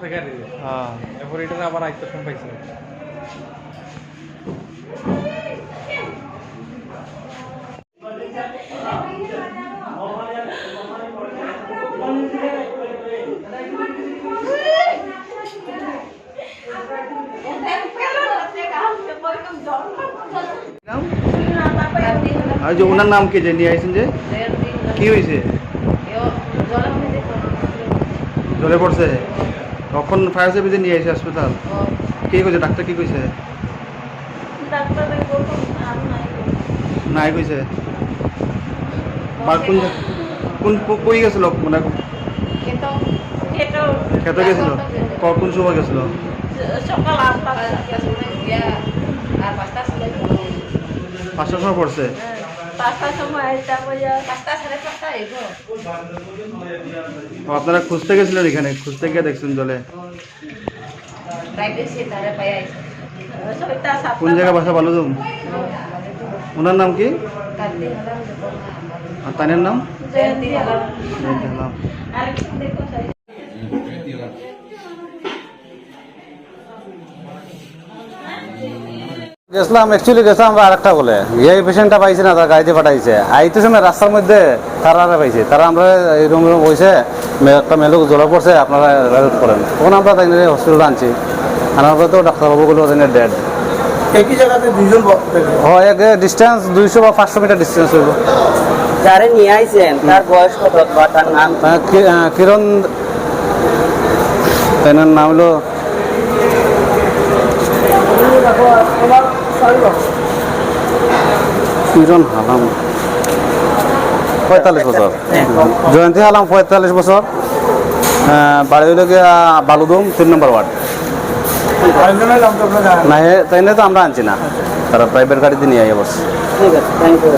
হ্যাঁ। এরপর এটা আবার আইতে ফোন পাইছে। আর যে ওনার নাম কি যে নিয়ে আইছেন যে? কি হয়েছে জলে পড়ছে? কখন ফায়ার সার্ভিসে নিয়ে আইছে হসপিটাল কি কইছে? ডাক্তার কি কইছে? নাই কইছে। কোন কোন কই গেছিল? মানে খেতে গেছিল? ক- কোন সময় গেছিল? পাঁচটার সময় পড়ছে? আপনারা খুঁজতে গেছিলেন এখানে? খুঁজতে গিয়ে দেখছেন জলে। কোন জায়গা বাসা বালুদুম? ওনার নাম কি? আর তানের নাম? গেছিলাম অ্যাকচুয়ালি গেছিলাম আমরা আরেকটা বলে। এই পেশেন্টটা পাইছে না তার গাড়িতে পাঠাইছে। আইতেছে না রাস্তার মধ্যে তারা পাইছে। তারা আমরা এই রুম রুম বসে একটা মেলুক জ্বলা পড়ছে আপনারা রেড করেন তখন আমরা তাই হসপিটালে আনছি। আনার পরে তো ডাক্তারবাবুগুলো ওখানে ডেড একই জায়গাতে দুইজন হয় এক ডিস্টেন্স দুইশো বা পাঁচশো মিটার ডিস্টেন্স হইব। যারে নিয়ে আইছেন তার বয়স কত বা তার নাম কিরণ তাই নাম হলো কিরণ হালাম। পঁয়তাল্লিশ বছর? জয়ন্তী হালাম পঁয়তাল্লিশ বছর। বাড়ি হইল গিয়া বালুদম তিন নম্বর ওয়ার্ড। না তাই নিয়ে তো আমরা আনছি না। তারা প্রাইভেট গাড়িতে নিয়ে বসছে ঠিক আছে থ্যাংক ইউ